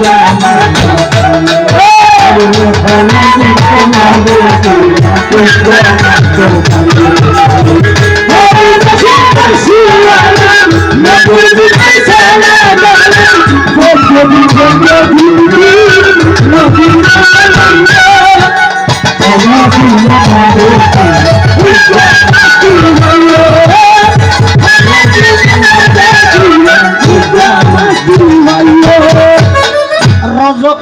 Oh,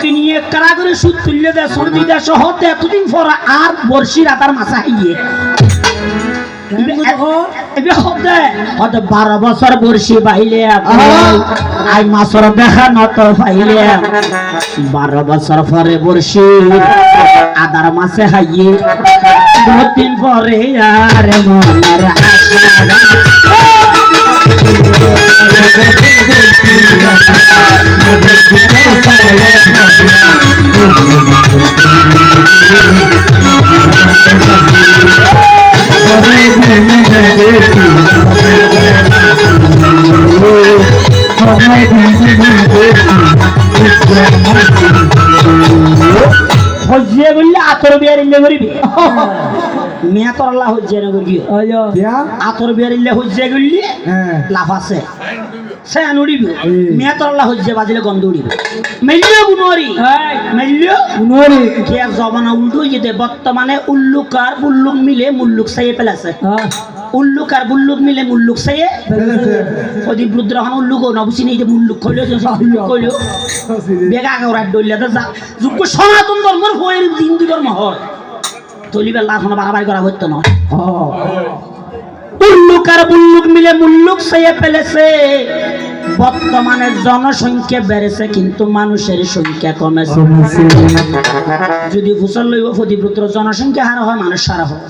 রজকে নিয়ে কারাগরে সুদ তুললে দেয় সর্দি দেয় সহ এতদিন পর আর বর্ষি রাতার মাসা হাইয়ে বারো বছর বর্ষি বাইলে আই মাসর দেখা নত পাইলে। বারো বছর পরে বর্ষি আদার মাসে হাইয়ে দিন পরে আর মনের আশা হজ্জে বললে আতর বিয়ার ইল্লে করিবি মেয়া তোর আল্লাহ হজ্জে না করবি আতর বিয়ার ইল্লে হজ্জে করলি লাভ আছে। সে আনুড়িব মেয়া তোর আল্লাহ বাজিলে গন্ধ উড়িব। মেলিও গুণরি মেলিও কে জমানা উল্টো যেতে বর্তমানে উল্লুক আর বুল্লুক মিলে মুল্লুক সাইয়ে পেলাছে উল্লুক আর বুল্লুক মিলে মুল্লুক সাইয়ে প্রদীপ রুদ্রহন উল্লুক ও নবসি নেই যে মুল্লুক কইলো উল্লুক কইলো। বেগা গৌরা দলিয়া তো যা। যোগ্য সনাতন ধর্মের হয়ে হিন্দু ধর্ম হয় তলিবার লাভ বাড়াবাড়ি করা হতো না আর বুল্লুক মিলে মুল্লুক সাইয়ে ফেলেছে। বর্তমানে জনসংখ্যা বেড়েছে কিন্তু মানুষের সংখ্যা কমেছে। যদি ফুসল লইব ফতিপুত্র জনসংখ্যা হারা হয় মানুষ সারা হয়।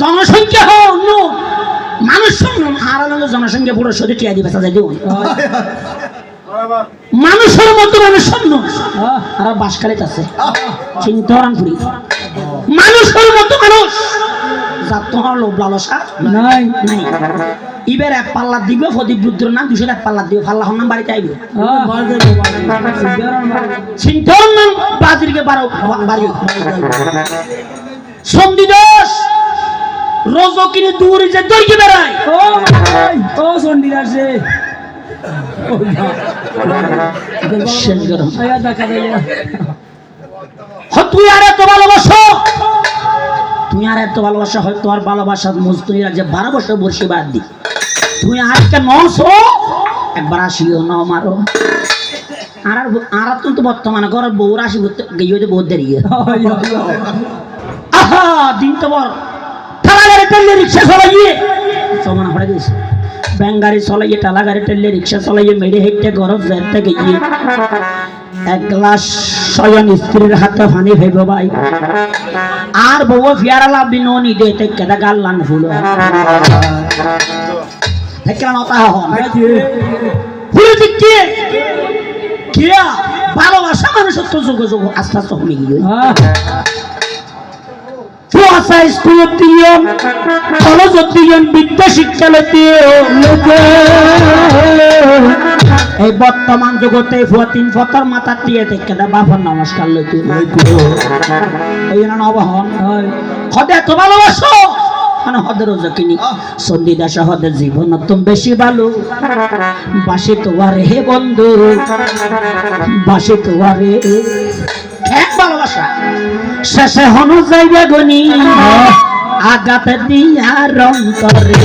জনসংখ্যা মানুষ হারানো জনসংখ্যা পুরো শরীর টিয়া দিব মানুষের মতো মানুষ আর বাসকালিত আছে। ফুরি মানুষের মতো মানুষ। যার তোমার লোভ লালসা? নাই। নাই। ইবার এক পাল্লা দিবে ফদীপ রুদ্র নাম দুশো এক পাল্লা দিবে পাল্লা হন বাড়িতে আইবে। চিন্তর নাম বাজিরকে বারো বাড়ি সন্ধি দোষ রজকিনে দূরে যে দইকে বেড়ায়। ও ও সন্ডি শেষ গরম। দেখা তুই আর এত ভালোবাসো? তুই আর এত ভালোবাসা হয় তোমার ভালোবাসা মজদুরি যে বারো বছর বসে বাদ দি। তুই আজকে একবার আসিও ন মারো আর আর তুমি তো বর্তমানে ঘরের আসি গিয়ে বহুত দেরি আহা, দিন তো বর ঠেলা গাড়ি টেলে রিক্সা চলাইয়ে। সমানা হয়ে গেছে। ব্যাং গাড়ি চলাইয়ে ঠেলা টেলে রিক্সা চলাইয়ে মেরে হেঁটে গরজ যেতে গিয়ে। এক গ্লাস স্বয়ং স্ত্রীর হাতে পানি ভাইব ভাই। আর বউ ফিয়ারা লাভ দিন দে তে কেদা গাল্লান ফুল হেকলা নতা হন? ফুল দিকে কিয়া ভালোবাসা মানুষের তো যোগ যোগ আস্তে আস্তে কমে গিয়ে। স্কুল কলেজ দিয়ন বিদ্যা শিক্ষালয় এই বর্তমান জগতে ফুয়া তিন ফতর মাথা দিয়ে দেখে দা বাবার নমস্কার লইতে। ওই জন্য হদে এত ভালোবাসো? মানে হদের কিনি। সন্ধি দাসা হদের জীবন তুমি বেশি ভালো। বাসি তোমারে হে বন্ধু। বাসি তোমারে এক ভালোবাসা। শেষে হনু যাইবে গনি। আগাতে দিয়া রং করে।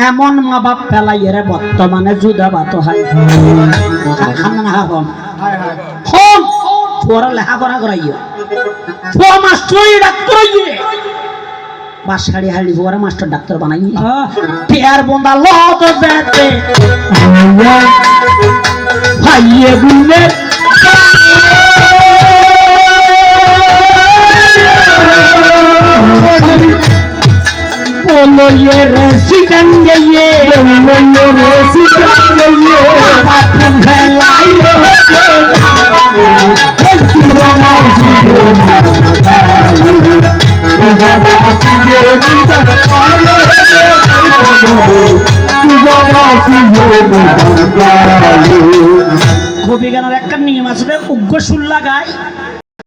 এমন মা বাপ ফেলাইয়ের বর্তমানে জুদা বাত হয়। হন তোরা লেখাপড়া করাইও তো ডাক্তার বাসাড়ি হাড়ি ওরা মাস্টার ডাক্তার পেয়ার ரசிகங்களே ரசிகங்களே ரசிகங்களே কবি গানের একটা নিয়ম আছে উগ্র সুর গায়